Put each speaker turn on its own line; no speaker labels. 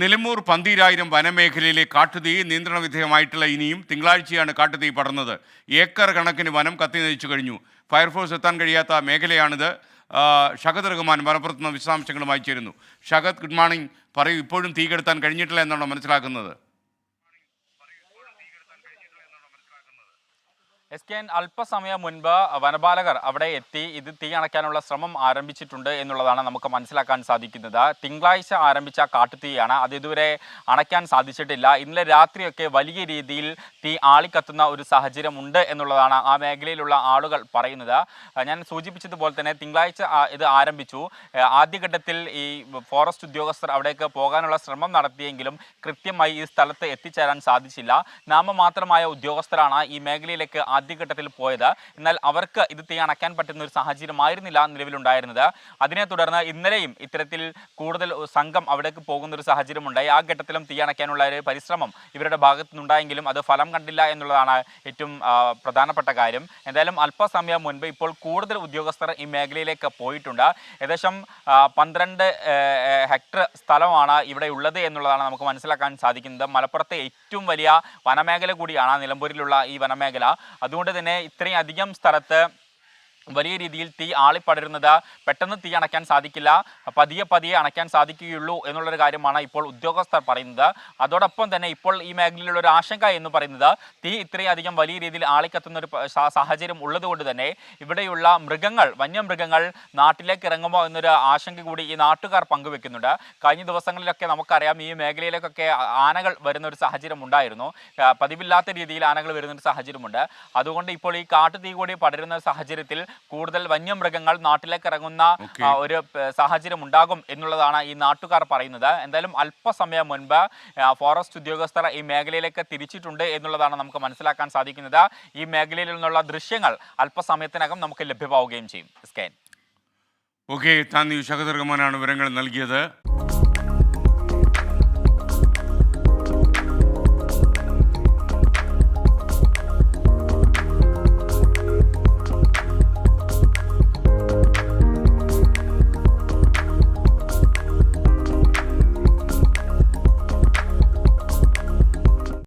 നിലമ്പൂർ പന്തീരായിരം വനമേഖലയിലെ കാട്ടുതീ നിയന്ത്രണ വിധേയമായിട്ടുള്ള ഇനിയും തിങ്കളാഴ്ചയാണ് കാട്ടുതീ പടർന്നത്. ഏക്കർ കണക്കിന് വനം കത്തി നയിച്ചു കഴിഞ്ഞു. ഫയർഫോഴ്സ് എത്താൻ കഴിയാത്ത മേഖലയാണിത്. ഷഹദ് റഹ്മാൻ മലപ്പുറത്ത് നിന്ന് വിശദാംശങ്ങളുമായി ചേരുന്നു. Shahad good morning. പറയൂ ഇപ്പോഴും തീ കെടുത്താൻ കഴിഞ്ഞിട്ടില്ല എന്നാണോ മനസ്സിലാക്കുന്നത്?
എസ് കെ എൻ അല്പസമയം മുൻപ് വനപാലകർ അവിടെ എത്തി ഇത് തീ അണയ്ക്കാനുള്ള ശ്രമം ആരംഭിച്ചിട്ടുണ്ട് എന്നുള്ളതാണ് നമുക്ക് മനസ്സിലാക്കാൻ സാധിക്കുന്നത്. തിങ്കളാഴ്ച ആരംഭിച്ച കാട്ടുതീയാണ്. അത് ഇതുവരെ അണയ്ക്കാൻ സാധിച്ചിട്ടില്ല. ഇന്നലെ രാത്രിയൊക്കെ വലിയ രീതിയിൽ തീ ആളിക്കത്തുന്ന ഒരു സാഹചര്യം ഉണ്ട് എന്നുള്ളതാണ് ആ മേഖലയിലുള്ള ആളുകൾ പറയുന്നത്. ഞാൻ സൂചിപ്പിച്ചതുപോലെ തന്നെ തിങ്കളാഴ്ച ഇത് ആരംഭിച്ചു. ആദ്യഘട്ടത്തിൽ ഈ ഫോറസ്റ്റ് ഉദ്യോഗസ്ഥർ അവിടേക്ക് പോകാനുള്ള ശ്രമം നടത്തിയെങ്കിലും കൃത്യമായി ഈ സ്ഥലത്ത് എത്തിച്ചേരാൻ സാധിച്ചില്ല. നാമമാത്രമായ ഉദ്യോഗസ്ഥരാണ് ഈ മേഖലയിലേക്ക് ആദ്യഘട്ടത്തിൽ പോയത്. എന്നാൽ അവർക്ക് ഇത് തീ അണയ്ക്കാൻ പറ്റുന്ന ഒരു സാഹചര്യമായിരുന്നില്ല നിലവിലുണ്ടായിരുന്നത്. അതിനെ തുടർന്ന് ഇന്നലെയും ഇത്തരത്തിൽ കൂടുതൽ സംഘം അവിടേക്ക് പോകുന്ന ഒരു സാഹചര്യം ഉണ്ടായി ആ ഘട്ടത്തിലും തീ അണയ്ക്കാനുള്ള ഒരു പരിശ്രമം ഇവരുടെ ഭാഗത്തു നിന്നുണ്ടായെങ്കിലും അത് ഫലം കണ്ടില്ല എന്നുള്ളതാണ് ഏറ്റവും പ്രധാനപ്പെട്ട കാര്യം. എന്തായാലും അല്പസമയം മുൻപ് ഇപ്പോൾ കൂടുതൽ ഉദ്യോഗസ്ഥർ ഈ മേഖലയിലേക്ക് പോയിട്ടുണ്ട്. ഏകദേശം പന്ത്രണ്ട് ഹെക്ടർ സ്ഥലമാണ് ഇവിടെ ഉള്ളത് എന്നുള്ളതാണ് നമുക്ക് മനസ്സിലാക്കാൻ സാധിക്കുന്നത്. മലപ്പുറത്തെ ഏറ്റവും വലിയ വനമേഖല കൂടിയാണ് നിലമ്പൂരിലുള്ള ഈ വനമേഖല. അതുകൊണ്ട് തന്നെ ഇത്രയും അധികം സ്ഥലത്ത് വലിയ രീതിയിൽ തീ ആളിപ്പടരുന്നത് പെട്ടെന്ന് തീ അണയ്ക്കാൻ സാധിക്കില്ല. പതിയെ പതിയെ അണയ്ക്കാൻ സാധിക്കുകയുള്ളൂ എന്നുള്ളൊരു കാര്യമാണ് ഇപ്പോൾ ഉദ്യോഗസ്ഥർ പറയുന്നത്. അതോടൊപ്പം തന്നെ ഇപ്പോൾ ഈ മേഖലയിലുള്ള ഒരു ആശങ്ക എന്ന് പറയുന്നത് തീ ഇത്രയധികം വലിയ രീതിയിൽ ആളിക്കത്തുന്ന ഒരു സാഹചര്യം ഉള്ളതുകൊണ്ട് തന്നെ ഇവിടെയുള്ള മൃഗങ്ങൾ വന്യമൃഗങ്ങൾ നാട്ടിലേക്ക് ഇറങ്ങുമോ എന്നൊരു ആശങ്ക കൂടി ഈ നാട്ടുകാർ പങ്കുവെക്കുന്നുണ്ട്. കഴിഞ്ഞ ദിവസങ്ങളിലൊക്കെ നമുക്കറിയാം ഈ മേഖലയിലേക്കൊക്കെ ആനകൾ വരുന്ന ഒരു സാഹചര്യം ഉണ്ടായിരുന്നു. പതിവില്ലാത്ത രീതിയിൽ ആനകൾ വരുന്ന ഒരു സാഹചര്യമുണ്ട്. അതുകൊണ്ട് ഇപ്പോൾ ഈ കാട്ടുതീ കൂടി പടരുന്ന സാഹചര്യത്തിൽ കൂടുതൽ വന്യമൃഗങ്ങൾ നാട്ടിലേക്ക് ഇറങ്ങുന്ന ഒരു സാഹചര്യം ഉണ്ടാകും എന്നുള്ളതാണ് ഈ നാട്ടുകാർ പറയുന്നത്. എന്തായാലും അല്പസമയം മുൻപ് ഫോറസ്റ്റ് ഉദ്യോഗസ്ഥർ ഈ മേഖലയിലേക്ക് തിരിച്ചിട്ടുണ്ട് എന്നുള്ളതാണ് നമുക്ക് മനസ്സിലാക്കാൻ സാധിക്കുന്നത്. ഈ മേഖലയിൽ നിന്നുള്ള ദൃശ്യങ്ങൾ അല്പസമയത്തിനകം നമുക്ക് ലഭ്യമാവുകയും ചെയ്യും. സ്കാൻ
ഓക്കെ താൻ ഈ റഹ്മാനാണ് വിവരങ്ങൾ നൽകിയത്.